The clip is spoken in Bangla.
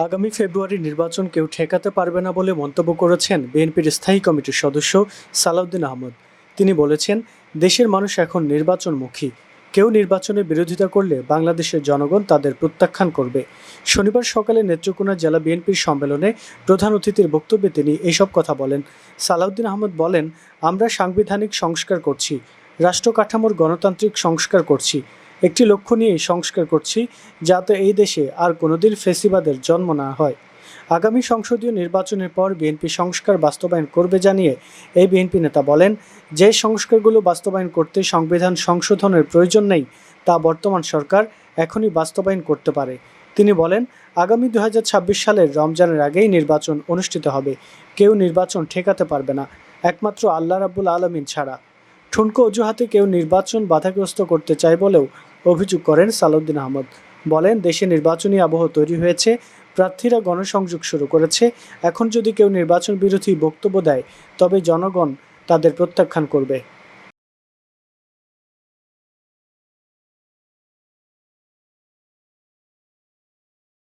আগামী ফেব্রুয়ারি নির্বাচন কেউ ঠেকাতে পারবে না বলে মন্তব্য করেছেন বিএনপির স্থায়ী কমিটির সদস্য সালাউদ্দিন আহমদ। তিনি বলেছেন, দেশের মানুষ এখন নির্বাচনমুখী। কেউ নির্বাচনের বিরোধিতা করলে বাংলাদেশের জনগণ তাদের প্রত্যাখ্যান করবে। শনিবার সকালে নেত্রকোনা জেলা বিএনপির সম্মেলনে প্রধান অতিথির বক্তব্যে তিনি এইসব কথা বলেন। সালাউদ্দিন আহমদ বলেন, আমরা সাংবিধানিক সংস্কার করছি, রাষ্ট্র কাঠামোর গণতান্ত্রিক সংস্কার করছি একটি লক্ষ্য নিয়েই সংস্কার করছি যাতে এই দেশে আর কোনোদিন ফেসিবাদের জন্ম না হয়। আগামী সংসদীয় নির্বাচনের পর বিএনপি সংস্কার বাস্তবায়ন করবে জানিয়ে এই বিএনপি নেতা বলেন, যে সংস্কারগুলো বাস্তবায়ন করতে সংবিধান সংশোধনের প্রয়োজন নেই, তা বর্তমান সরকার এখনই বাস্তবায়ন করতে পারে। তিনি বলেন, আগামী দু হাজার ছাব্বিশ সালের রমজানের আগেই নির্বাচন অনুষ্ঠিত হবে, কেউ নির্বাচন ঠেকাতে পারবে না, একমাত্র আল্লাহ রাব্বুল আলমিন ছাড়া। ঠুনকো অজুহাতে কেউ নির্বাচন বাধাগ্রস্ত করতে চায় বলেও অভিযোগ করেন সালাউদ্দিন আহমদ। বলেন, দেশে নির্বাচনী আবহ তৈরি হয়েছে, প্রার্থীরা গণসংযোগ শুরু করেছে। এখন যদি কেউ নির্বাচন বিরোধী বক্তব্য দেয়, তবে জনগণ তাদের প্রত্যাখ্যান করবে।